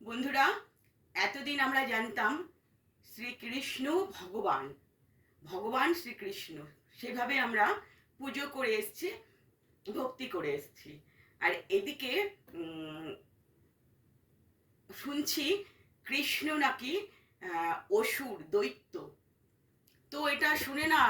বন্ধুরা, এতদিন আমরা জানতাম শ্রীকৃষ্ণ ভগবান ভগবান শ্রীকৃষ্ণ সেভাবে আমরা পুজো করে এসছি, ভক্তি করে এসছি। আর এদিকে শুনছি কৃষ্ণ নাকি অসুর, দৈত্য। তো এটা শুনে না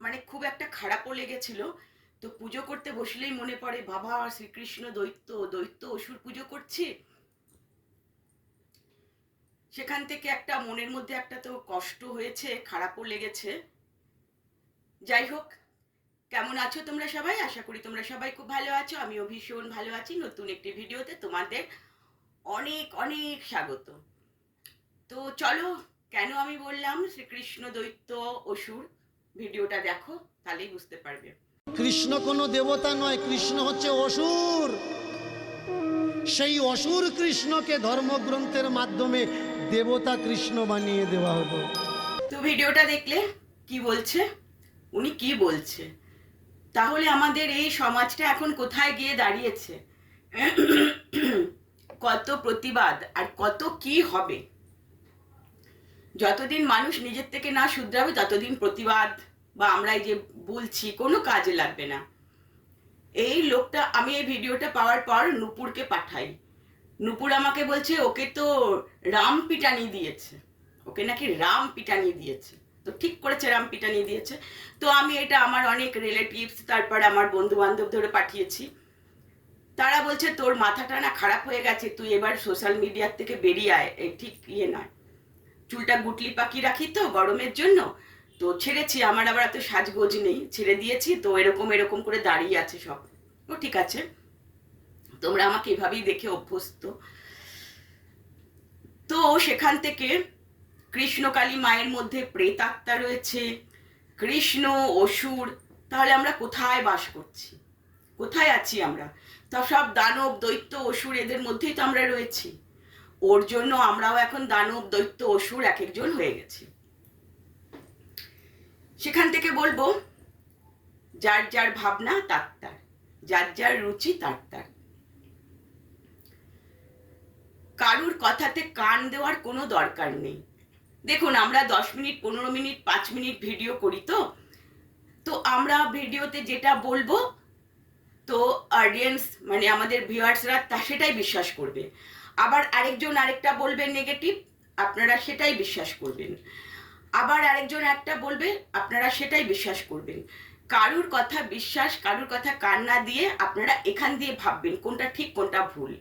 মানে খুব একটা খারাপও লেগেছিল। তো পুজো করতে বসলেই মনে পড়ে, বাবা, শ্রীকৃষ্ণ দৈত্য দৈত্য, অসুর পুজো করছি। সেখান থেকে একটা মনের মধ্যে একটা তো কষ্ট হয়েছে, খারাপও লেগেছে। যাই হোক, কেমন আছো তোমরা সবাই? আশা করি তোমরা সবাই খুব ভালো আছো। আমিও ভীষণ ভালো আছি। নতুন একটি ভিডিওতে তোমাদের অনেক অনেক স্বাগত। তো চলো, কেন আমি বললাম শ্রীকৃষ্ণ দৈত্য অসুর? ভিডিওটা দেখো, তাহলেই বুঝতে পারবে। কৃষ্ণ কোনো দেবতা নয়, কৃষ্ণ হচ্ছে অসুর। সেই অসুর কৃষ্ণকে ধর্মগ্রন্থের মাধ্যমে দেবতা কৃষ্ণ বানিয়ে দেওয়া হলো। তো ভিডিওটা দেখলে কি বলছে? উনি কি বলছে? তাহলে আমাদের এই সমাজটা এখন কোথায় গিয়ে দাঁড়িয়েছে? কত প্রতিবাদ আর কত কি হবে? যতদিন মানুষ নিজের থেকে না শুধরাবে, ততদিন প্রতিবাদ বা আমরা এই যে বলছি কোনো কাজে লাগবে না। এই লোকটা, আমি এই ভিডিওটা পাওয়ার পর নুপুরকে পাঠাই। নুপুর আমাকে বলছে, ওকে তো রাম পিটানি দিয়েছে। ওকে নাকি রাম পিটানি দিয়েছে। তো ঠিক করেছে, রাম পিটানি দিয়েছে। তো আমি এটা আমার অনেক রিলেটিভস তারপর আমার বন্ধু বান্ধব ধরে পাঠিয়েছি। তারা বলছে, তোর মাথাটা না খারাপ হয়ে গেছে, তুই এবার সোশ্যাল মিডিয়ার থেকে বেরিয়ে আয়। ঠিক ইয়ে নয়। চুলটা গুটলি পাকি রাখি তো গরমের জন্য। তো ছেড়েছি, আমার আবার এত সাজগোজ নেই, ছেড়ে দিয়েছি, তো এরকম এরকম করে দাঁড়িয়ে আছে সব। ও ঠিক আছে, তোমরা আমাকে এভাবেই দেখে অভ্যস্ত। তো সেখান থেকে কৃষ্ণকালী মায়ের মধ্যে প্রেতাত্মা রয়েছে। কৃষ্ণ, অসুর, তাহলে আমরা কোথায় বাস করছি? কোথায় আছি আমরা? তা সব দানব, দৈত্য, অসুর, এদের মধ্যেই তো আমরা রয়েছি। ওর জন্য আমরাও এখন দানব, দৈত্য, অসুর এক একজন হয়ে গেছি। সেখান থেকে বলব, যার যার ভাবনা তার তার, যার যার রুচি তার তার। কারুর কথাতে কান দেওয়ার কোনো দরকার নেই। দেখুন, আমরা দশ মিনিট, পনেরো মিনিট, পাঁচ মিনিট ভিডিও করি তো। তো আমরা ভিডিওতে যেটা বলব, তো অডিয়েন্স মানে আমাদের ভিউয়ার্সরা তা সেটাই বিশ্বাস করবে। আবার আরেকজন আরেকটা বলবে নেগেটিভ আপনারা সেটাই বিশ্বাস করবেন। আবার আরেকজন একটা বলবে, আপনারা সেটাই বিশ্বাস করবেন। কারুর কথা বিশ্বাস, কারুর কথা কান না দিয়ে আপনারা এখান দিয়ে ভাববেন কোনটা ঠিক, কোনটা ভুল।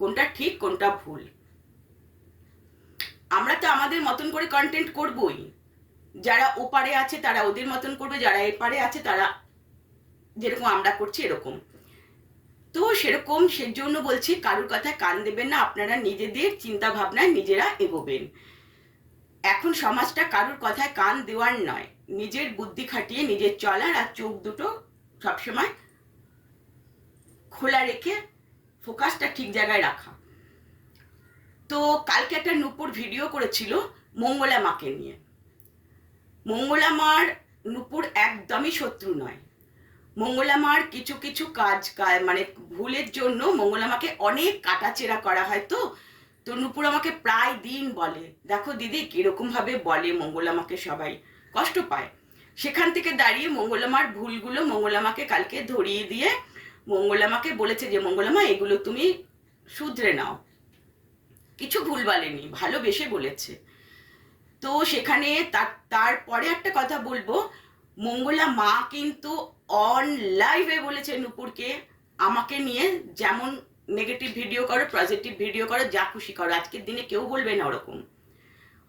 কোনটা ঠিক, কোনটা ভুল। আমরা তো আমাদের মতন করে কন্টেন্ট করবই। যারা ওপারে আছে তারা ওদের মতন করবে, যারা এপারে আছে তারা যেরকম আমরা করছি এরকম। তো সেরকম সেজন্য বলছি, কারুর কথায় কান দেবেন না, আপনারা নিজেদের চিন্তা ভাবনায় নিজেরা এগোবেন। এখন সমাজটা কারুর কথায় কান দেওয়ার নয়। নিজের বুদ্ধি খাটিয়ে নিজের চলার আর চোখ দুটো সবসময় খোলা রেখে ফোকাসটা ঠিক জায়গায় রাখা। তো কালকে একটা নূপুর ভিডিও করেছিল মঙ্গলা মাকে নিয়ে। মঙ্গলা মার নূপুর একদমই শত্রু নয়। মঙ্গলা মার কিছু কিছু কাজ মানে ভুলের জন্য মঙ্গলা মাকে অনেক কাটাচেরা করা হয় তো তো নূপুর আমাকে প্রায় দিন বলে। দেখো দিদি, কীরকম ভাবে বলে মঙ্গলামাকে সবাই। কষ্ট পায়। সেখান থেকে দাঁড়িয়ে মঙ্গলামার ভুলগুলো মঙ্গলামাকে কালকে ধরিয়ে দিয়ে মঙ্গলামাকে বলেছে যে, মঙ্গলামা, এগুলো তুমি শুধরে নাও। কিছু ভুল বলেনি, ভালোবেসে বলেছে। তো সেখানে তার, তারপরে একটা কথা বলব। মঙ্গলা মা কিন্তু অন লাইভে বলেছে নুপুরকে, আমাকে নিয়ে যেমন নেগেটিভ ভিডিও করো পজিটিভ ভিডিও করো, যা খুশি করো। আজকের দিনে কেউ বলবে না ওরকম।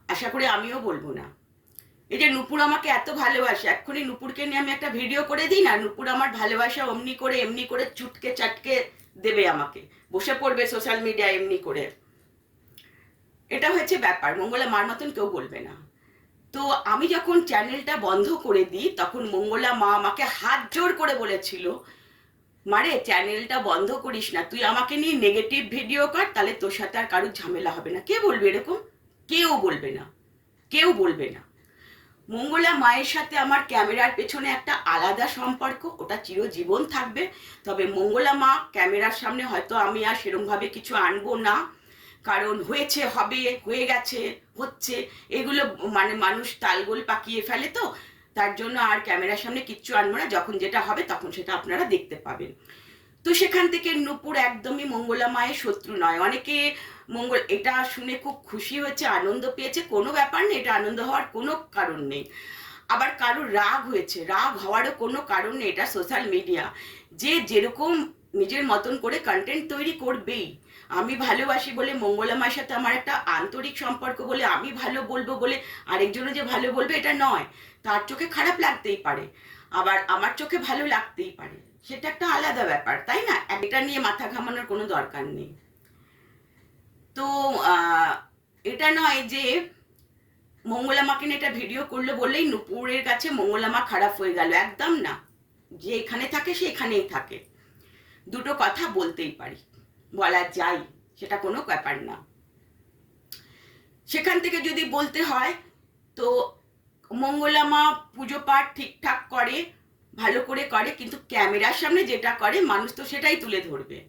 আশা করি আমিও বলব না। এই যে নুপুর আমাকে এত ভালোবাসে, এক্ষুনি নুপুরকে নিয়ে আমি একটা ভিডিও করে দিই না, নুপুর আমার ভালোবাসা অমনি করে, এমনি করে চুটকে চাটকে দেবে আমাকে। বসে পড়বে সোশ্যাল মিডিয়া এমনি করে। এটা হয়েছে ব্যাপার, মঙ্গলা মার মতন কেউ বলবে না। তো আমি যখন চ্যানেলটা বন্ধ করে দিই, তখন মঙ্গলা মা আমাকে হাত জোর করে বলেছিল মারে চ্যানেলটা বন্ধ করিস না। তুই আমাকে নিয়ে নেগেটিভ ভিডিও কর, তাহলে তোর সাথে আর কারোর ঝামেলা হবে না। কে বলবে এরকম? কেউ বলবে না। কেউ বলবে না। মঙ্গলা মায়ের সাথে আমার ক্যামেরার পেছনে একটা আলাদা সম্পর্ক, ওটা চিরজীবন থাকবে। তবে মঙ্গলা মা ক্যামেরার সামনে হয়তো আমি আর সেরমভাবে কিছু আনব না। কারণ হয়েছে, হবে, হয়ে গেছে, হচ্ছে। এগুলো মানে মানুষ তালগোল পাকিয়ে ফেলে তো। তার জন্য আর ক্যামেরার সামনে কিচ্ছু আনব না, যখন যেটা হবে তখন সেটা আপনারা দেখতে পাবেন। তো সেখান থেকে নূপুর একদমই মঙ্গলা মায়ের শত্রু নয়। অনেকে মঙ্গল, এটা শুনে খুব খুশি হয়েছে, আনন্দ পেয়েছে, কোনো ব্যাপার নেই, এটা আনন্দ হওয়ার কোনো কারণ নেই। আবার কারোর রাগ হয়েছে, রাগ হওয়ারও কোনো কারণ নেই, এটা সোশ্যাল মিডিয়া যে যেরকম নিজের মতন করে কন্টেন্ট তৈরি করবেই। আমি ভালোবাসি বলে মঙ্গলা মায়ের সাথে আমার একটা আন্তরিক সম্পর্ক বলে আমি ভালো বলব বলে আরেকজনও যে ভালো বলবে এটা নয়। তার চোখে খারাপ লাগতেই পারে। আবার আমার চোখে ভালো লাগতেই পারে। সেটা একটা আলাদা ব্যাপার, তাই না? এটা নিয়ে মাথা ঘামানোর কোনো দরকার নেই। তো এটা নয় যে মঙ্গলা মাকে নিয়ে এটা ভিডিও করল বলেই নুপুরের কাছে মঙ্গলা মা খারাপ হয়ে গেল। একদম না। যে এখানে থাকে, সে এখানেই থাকে। দুটো কথা বলতেই পারি। বলা যায়, সেটা কোনো ব্যাপার না। সেখান থেকে যদি বলতে হয়, তো মঙ্গলা মা পুজো পাঠ ঠিকঠাক করে, ভালো করে করে, কিন্তু ক্যামেরার সামনে যেটা করে, মানুষ তো সেটাই তুলে ধরবে।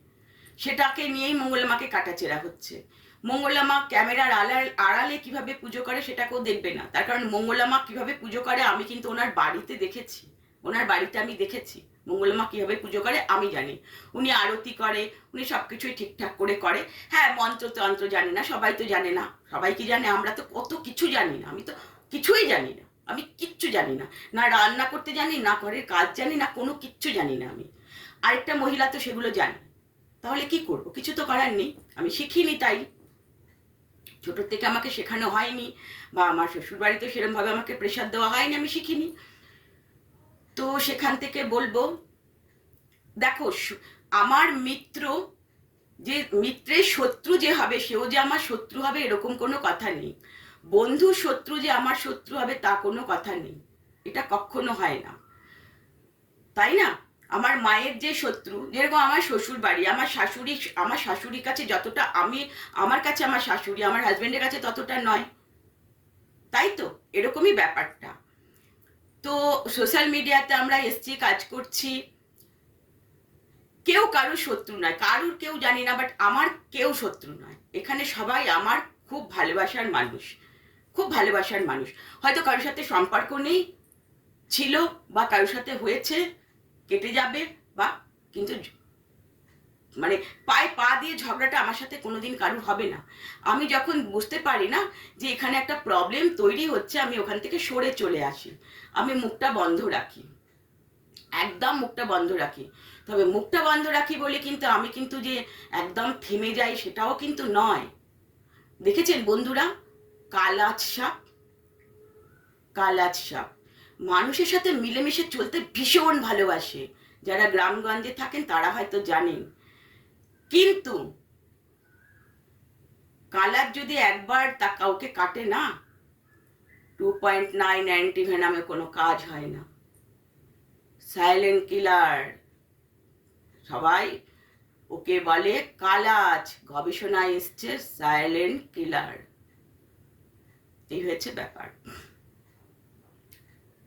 সেটাকে নিয়েই মঙ্গলা মাকে কাটাচেরা হচ্ছে। মঙ্গলা মা ক্যামেরার আড়াল, আড়ালে কীভাবে পুজো করে সেটা কেউ দেখবে না। তার কারণ মঙ্গলা মা কীভাবে পুজো করে, আমি কিন্তু ওনার বাড়িতে দেখেছি। ওনার বাড়িতে আমি দেখেছি। মঙ্গলা মা কীভাবে পুজো করে, আমি জানি। উনি আরতি করে, উনি সব কিছুই ঠিকঠাক করে করে। হ্যাঁ মন্ত্র তন্ত্র জানে না, সবাই তো জানে না। সবাই কি জানে? আমরা তো কত কিছু জানি না। আমি তো কিছুই জানি না। আমি কিচ্ছু জানি না। না রান্না করতে জানি, না ঘরের কাজ জানি, না কোনো কিচ্ছু জানি না আমি। আরেকটা মহিলা তো সেগুলো জানে। তাহলে কি করব? কিছু তো করার নেই। আমি শিখিনি তাই। ছোটোর থেকে আমাকে শেখানো হয়নি বা আমার শ্বশুর বাড়িতে সেরকমভাবে আমাকে প্রেশার দেওয়া হয়নি, আমি শিখিনি। তো সেখান থেকে বলব, দেখো আমার মিত্র যে, মিত্রের শত্রু যে হবে, সেও যে আমার শত্রু হবে, এরকম কোনো কথা নেই। বন্ধু শত্রু যে আমার শত্রু হবে, তা কোনো কথা নেই। এটা কখনো হয় না। তাই না? আমার মায়ের যে শত্রু, যেরকম আমার শ্বশুর বাড়ি আমার শাশুড়ি, আমার শাশুড়ির কাছে যতটা আমি, আমার কাছে আমার শাশুড়ি, আমার হাজবেন্ডের কাছে ততটা নয়। তাই তো? এরকমই ব্যাপারটা। তো সোশ্যাল মিডিয়াতে আমরা এসছি, কাজ করছি। কেউ কারোর শত্রু নয়, কারোর কেউ জানি না বাট আমার কেউ শত্রু নয়। এখানে সবাই আমার খুব ভালোবাসার মানুষ, খুব ভালোবাসার মানুষ। হয়তো কারোর সাথে সম্পর্ক নেই, ছিল বা কারোর সাথে হয়েছে, কেটে যাবে বা কিন্তু মানে পায়ে পা দিয়ে ঝগড়াটা আমার সাথে কোনোদিন কারুর হবে না। আমি যখন বুঝতে পারি না যে এখানে একটা প্রবলেম তৈরি হচ্ছে, আমি ওখান থেকে সরে চলে আসি। আমি মুখটা বন্ধ রাখি। একদম মুখটা বন্ধ রাখি। তবে মুখটা বন্ধ রাখি বলে কিন্তু আমি কিন্তু যে একদম থেমে যাই সেটাও কিন্তু নয়। দেখেছেন বন্ধুরা? কালাজ সাপ। কালাজ সাপ। মানুষের সাথে মিলেমিশে চলতে ভীষণ ভালোবাসে। যারা গ্রামগঞ্জে থাকেন তারা হয়তো জানেন। কিন্তু কালার যদি একবার তা কাউকে কাটে না টু পয়েন্ট নাইন অ্যান্টিভেনামে কোনো কাজ হয় না। সাইলেন্ট কিলার সবাই ওকে বলে কালাজ গবেষণায় এসছে সাইলেন্ট কিলার এই হয়েছে ব্যাপার।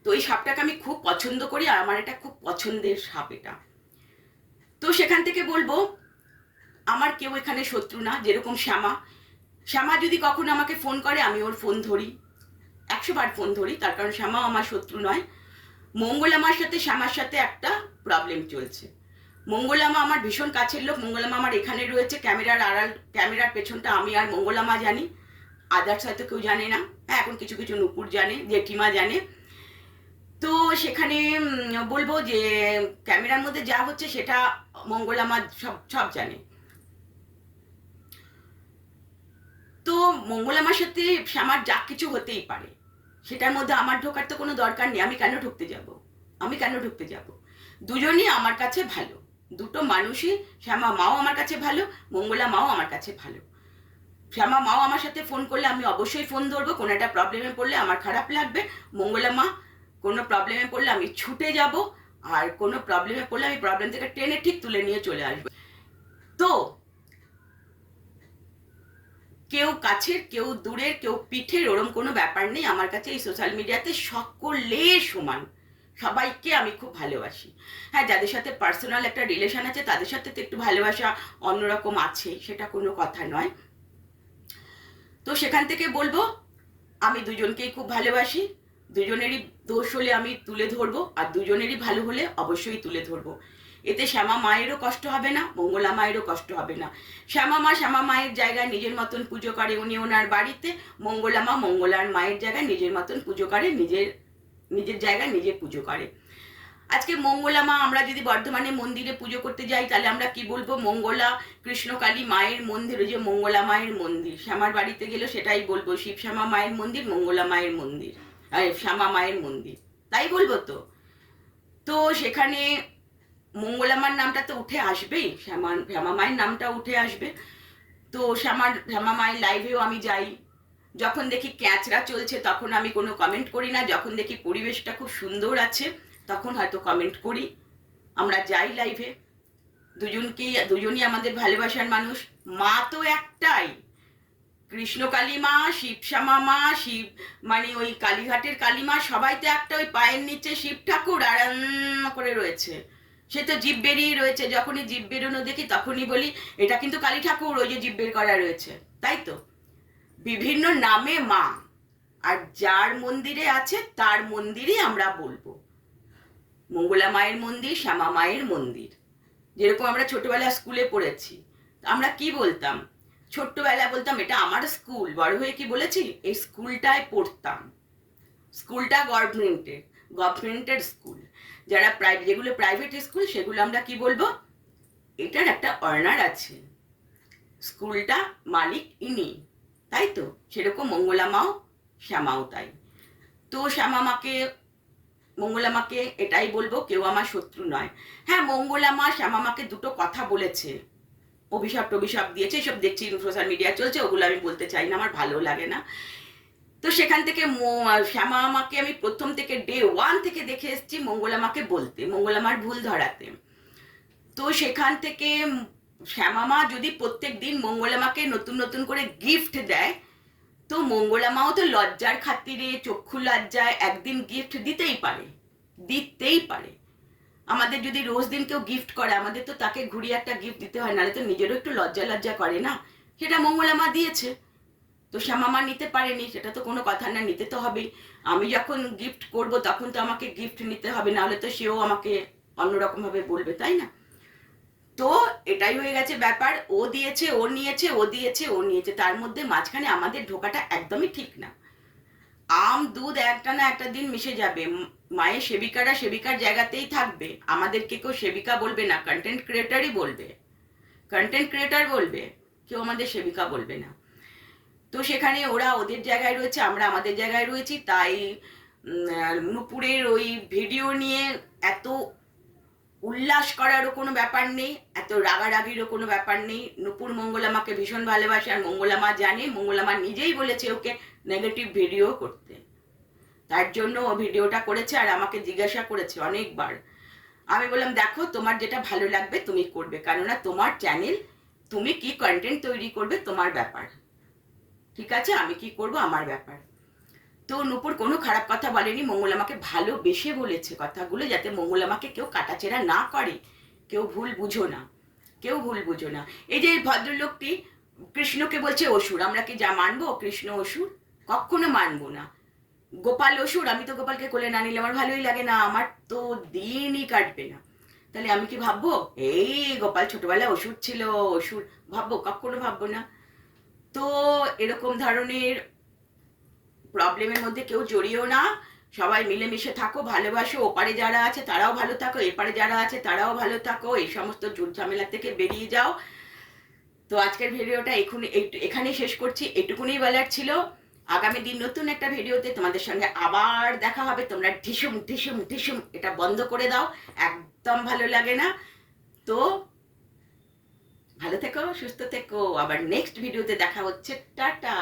তো এই সাপটাকে আমি খুব পছন্দ করি আর আমার এটা খুব পছন্দের সাপ এটা। তো সেখান থেকে বলব আমার কেউ এখানে শত্রু না, যেরকম শ্যামা। শ্যামা যদি কখনো আমাকে ফোন করে, আমি ওর ফোন ধরি। একশো বার ফোন ধরি, তার কারণ শ্যামাও আমার শত্রু নয়। মঙ্গলামার সাথে শ্যামার সাথে একটা প্রবলেম চলছে। মঙ্গলামা আমার ভীষণ কাছের লোক, মঙ্গলামা আমার এখানে রয়েছে, ক্যামেরার আড়াল, ক্যামেরার পেছনটা আমি আর মঙ্গলামা জানি। আদার্স হয়তো কেউ জানে না। হ্যাঁ এখন কিছু কিছু নুপুর জানে, জেঠিমা জানে। তো সেখানে বলব যে, ক্যামেরার মধ্যে যা হচ্ছে, সেটা মঙ্গলামা সব সব জানে। তো মঙ্গলামার সাথে আমার যা কিছু হতেই পারে, সেটার মধ্যে আমার ঢোকার তো কোনো দরকার নেই, আমি কেন ঢুকতে যাব? আমি কেন ঢুকতে যাব? দুজনই আমার কাছে ভালো, দুটো মানুষই, শ্যামা মাও আমার কাছে ভালো, মঙ্গলা মাও আমার কাছে ভালো। শ্যামা মাও আমার সাথে ফোন করলে আমি অবশ্যই ফোন ধরবো, কোনো একটা প্রবলেমে পড়লে আমার খারাপ লাগবে, মঙ্গলা মা, কোনো প্রবলেমে পড়লে আমি ছুটে যাব, আর কোনো প্রবলেমে পড়লে আমি প্রবলেম থেকে টেনে ঠিক তুলে নিয়ে চলে আসব। তো কেউ কাছের, কেউ দূরের, কেউ পিঠের ওরম কোনো ব্যাপার নেই। আমার কাছে এই সোশ্যাল মিডিয়াতে সকলে সমান। সবাইকে আমি খুব ভালোবাসি। হ্যাঁ যাদের সাথে পার্সোনাল একটা রিলেশন আছে, তাদের সাথে তো একটু ভালোবাসা অন্যরকম আছে, সেটা কোনো কথা নয়। তো সেখান থেকে বলব, আমি দুজনকেই খুব ভালোবাসি। দুজনেরই দোষ হলে আমি তুলে ধরবো, আর দুজনেরই ভালো হলে অবশ্যই তুলে ধরবো। এতে শ্যামা মায়েরও কষ্ট হবে না, মঙ্গলা মায়েরও কষ্ট হবে না। শ্যামা মা শ্যামা মায়ের জায়গায় নিজের মতন পুজো করে উনি ওনার বাড়িতে, মঙ্গলা মা মঙ্গলার মায়ের জায়গায় নিজের মতন পুজো করে, নিজের নিজের জায়গায় নিজে পুজো করে। আজকে মঙ্গলা মা, আমরা যদি বর্ধমানে মন্দিরে পুজো করতে যাই, তাহলে আমরা কি বলব? মঙ্গলা, কৃষ্ণকালী মায়ের মন্দির যে মঙ্গলা মায়ের মন্দির। শ্যামার বাড়িতে গেলে সেটাই বলব, শিব শ্যামা মায়ের মন্দির, মঙ্গলা মায়ের মন্দির। শ্যামা মায়ের মন্দির। তাই বলব তো। তো সেখানে মঙ্গলামার নামটা তো উঠে আসবেই, শ্যামা শ্যামা মায়ের নামটা উঠে আসবে। তো শ্যামার শ্যামা মায়ের লাইভেও আমি যাই। যখন দেখি ক্যাচরা চলছে, তখন আমি কোনো কমেন্ট করি না। যখন দেখি পরিবেশটা খুব সুন্দর আছে, তখন হয়তো কমেন্ট করি। আমরা যাই লাইভে দুজনকেই, দুজনই আমাদের ভালোবাসার মানুষ। মা তো একটাই। কৃষ্ণকালী মা, শিব শ্যামা মা, শিব মানে ওই কালীঘাটের কালী মা, সবাই তো একটা ওই পায়ের নিচে শিব ঠাকুর আর করে রয়েছে। সে তো জীব বেরিয়ে রয়েছে, যখনই জীব বেরোনো দেখি তখনই বলি, এটা কিন্তু কালী ঠাকুর, ওই যে জীব বের করা রয়েছে। তাই তো? বিভিন্ন নামে মা, আর যার মন্দিরে আছে তার মন্দিরই আমরা বলব। মঙ্গলা মায়ের মন্দির, শ্যামা মায়ের মন্দির। যেরকম আমরা ছোটবেলা স্কুলে পড়েছি আমরা কি বলতাম? ছোট্টবেলা বলতাম, এটা আমার স্কুল। বড় হয়ে কি বলেছি? এই স্কুলটায় পড়তাম। স্কুলটা গভর্নমেন্টের গভর্নমেন্টের স্কুল। যারা প্রাইভেট যেগুলো প্রাইভেট স্কুল সেগুলো আমরা কি বলব? এটার একটা অর্নার আছে। স্কুলটা মালিক ইনি, তাই তো? সেরকম মঙ্গলা মাও, শ্যামাও তাই। তো শ্যামা মাকে, মঙ্গলা মাকে এটাই বলব, কেউ আমার শত্রু নয়। হ্যাঁ মঙ্গলা মা, শ্যামা মাকে দুটো কথা বলেছে। অভিশাপ টভিশাপ দিয়েছে, এসব দেখছি সোশ্যাল মিডিয়া চলছে, ওগুলো আমি বলতে চাই না, আমার ভালো লাগে না। তো সেখান থেকে শ্যামা মাকে আমি প্রথম থেকে ডে ওয়ান থেকে দেখে এসেছি, মঙ্গলা মাকে বলতে, মঙ্গলা মার ভুল ধরাতে। তো সেখান থেকে শ্যামা মা যদি প্রত্যেক দিন মঙ্গলা মাকে নতুন নতুন করে গিফট দেয়, তো মঙ্গলা মাও তো লজ্জার খাতিরে, চক্ষু লজ্জায় একদিন গিফট দিতেই পারে দিতেই পারে। আমাদের যদি রোজ দিন কেউ গিফট করে, আমাদের তো তাকে ঘুরিয়ে একটা গিফট দিতে হয়, নাহলে তো নিজেরও একটু লজ্জা লজ্জা করে না? সেটা মঙ্গলা মা দিয়েছে। তো শ্যামা মা নিতে পারেনি, সেটা তো কোনো কথা না, নিতে তো হবেই। আমি যখন গিফট করব, তখন তো আমাকে গিফট নিতে হবে, নাহলে তো সেও আমাকে অন্যরকম ভাবে বলবে, তাই না? তো এটাই হয়ে গেছে ব্যাপার, ও দিয়েছে, ও নিয়েছে, ও দিয়েছে, ও নিয়েছে, তার মধ্যে মাঝখানে আমাদের ঢোকাটা একদমই ঠিক না। আম, দুধ একটা না একটা দিন মিশে যাবে মায়ের সেবিকারা সেবিকার জায়গাতেই থাকবে, আমাদেরকে কেউ সেবিকা বলবে না কন্টেন্ট ক্রিয়েটারই বলবে কন্টেন্ট ক্রিয়েটার বলবে, কেউ আমাদের সেবিকা বলবে না। তো সেখানে ওরা ওদের জায়গায় রয়েছে, আমরা আমাদের জায়গায় রয়েছি। তাই নুপুরের ওই ভিডিও নিয়ে এত উল্লাস করারও কোনো ব্যাপার নেই, এত রাগারাগিরও কোনো ব্যাপার নেই। নুপুর মঙ্গলামাকে ভীষণ ভালোবাসে আর মঙ্গলামা জানে, মঙ্গলামা নিজেই বলেছে ওকে নেগেটিভ ভিডিও করতে। তার জন্য ও ভিডিওটা করেছে আর আমাকে জিজ্ঞাসা করেছে অনেকবার। আমি বললাম, দেখো, তোমার যেটা ভালো লাগবে তুমি করবে, কেননা তোমার চ্যানেল তুমি কি কন্টেন্ট তৈরি করবে তোমার ব্যাপার। ঠিক আছে, আমি কি করব আমার ব্যাপার। তো নূপুর কোনো খারাপ কথা বলেনি, মঙ্গল আমাকে ভালোবেসে বলেছে কথাগুলো যাতে মঙ্গল আমাকে কেউ কাটাছেড়া না করে। কেউ ভুল বুঝো না, কেউ ভুল বুঝো না। এই যে ভদ্রলোকটি, কৃষ্ণকে বলছে অসুর, আমরা কি যা মানবো? কৃষ্ণ অসুর? কখনো মানবো না। গোপাল অসুর, আমি তো গোপালকে কোলে না নিলে আমার ভালোই লাগে না, আমার তো দিনই কাটবে না। তাহলে আমি কি ভাববো? এই গোপাল ছোটবেলায় অসুর ছিল, অসুর। ভাববো, কখনো ভাববো না। তো এরকম ধরনের প্রবলেমের মধ্যে কেউ জড়িয়েও না। সবাই মিলেমিশে থাকো, ভালোবাসো। ওপারে যারা আছে তারাও ভালো থাকো, এপারে যারা আছে তারাও ভালো থাকো। এই সমস্ত জুট ঝামেলা থেকে বেরিয়ে যাও। তো আজকের ভিডিওটা এখন এখানেই শেষ করছি। এটুকুনি বলার ছিল, আগামী দিন নতুন একটা ভিডিওতে তোমাদের সঙ্গে আবার দেখা হবে। তোমরা ঢিসুম ঢিসুম ঢিসুম, এটা বন্ধ করে দাও। একদম ভালো লাগে না। তো ভালো থেকো সুস্থ থেকো। আবার নেক্সট ভিডিওতে দেখা হচ্ছে। টাটা!